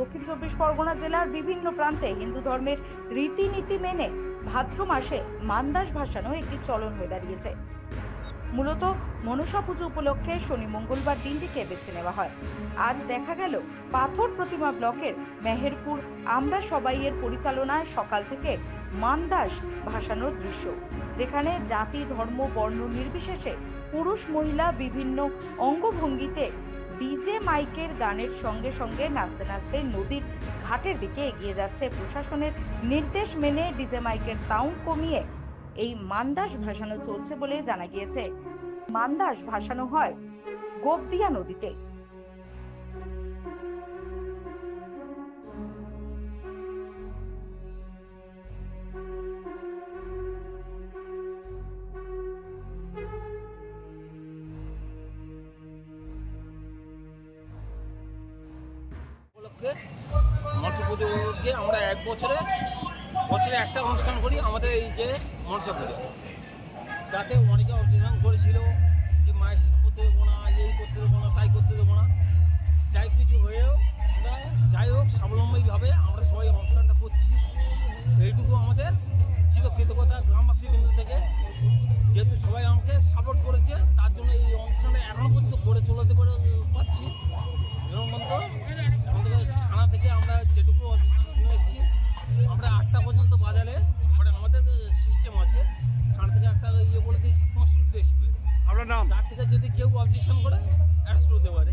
দক্ষিণ চব্বিশ পরগনা জেলার বিভিন্ন প্রান্তে হিন্দু ধর্মের রীতিনীতি মেনে ভাদ্র মাসে মান্দাস ভাসানো একটি চলন হয়ে দাঁড়িয়েছে। মূলত মনসা পুজো উপলক্ষে শনি মঙ্গলবার দিনটিকে বেছে নেওয়া হয়। আজ দেখা গেল পাথর প্রতিমা ব্লকের মেহেরপুর আমরা সবাইয়ের পরিচালনায় সকাল থেকে মান্দাস ভাসানোর দৃশ্য, যেখানে জাতি, ধর্ম, বর্ণ নির্বিশেষে পুরুষ, মহিলা বিভিন্ন অঙ্গভঙ্গিতে ডিজে মাইকের গানের সঙ্গে সঙ্গে নাচতে নাচতে নদীর ঘাটের দিকে এগিয়ে যাচ্ছে। প্রশাসনের নির্দেশ মেনে ডিজে মাইকের সাউন্ড কমিয়ে এই মান্দাস ভাসানো চলছে বলে জানা গিয়েছে। মান্দাস ভাসানো হয় গোবদিয়া নদীতে। উপলক্ষে মৎস্য উপলক্ষে আমরা এক বছরে বছরে একটা অনুষ্ঠান করি আমাদের এই যে মৎস্য পুজো যাতে অনেকে অবজেকশন করেছিল যে মায়ের করতে দেবো না, এই করতে দেবো না, তাই করতে দেবো না। যাই কিছু হয়েও আমরা যাই হোক, স্বাবলম্বীভাবে আমরা সবাই অনুষ্ঠানটা করছি। এইটুকু আমাদের চিরকৃতজ্ঞতা গ্রামবাসী কেন্দ্র থেকে। যেহেতু সবাই আমাকে সাপোর্ট করেছে, তার জন্য এই অনুষ্ঠানটা এখনও পর্যন্ত করে চলাতে পারে পারছি। এবং তার থেকে যদি কেউ অবজেকশন করে অ্যারেস্ট হতে পারে।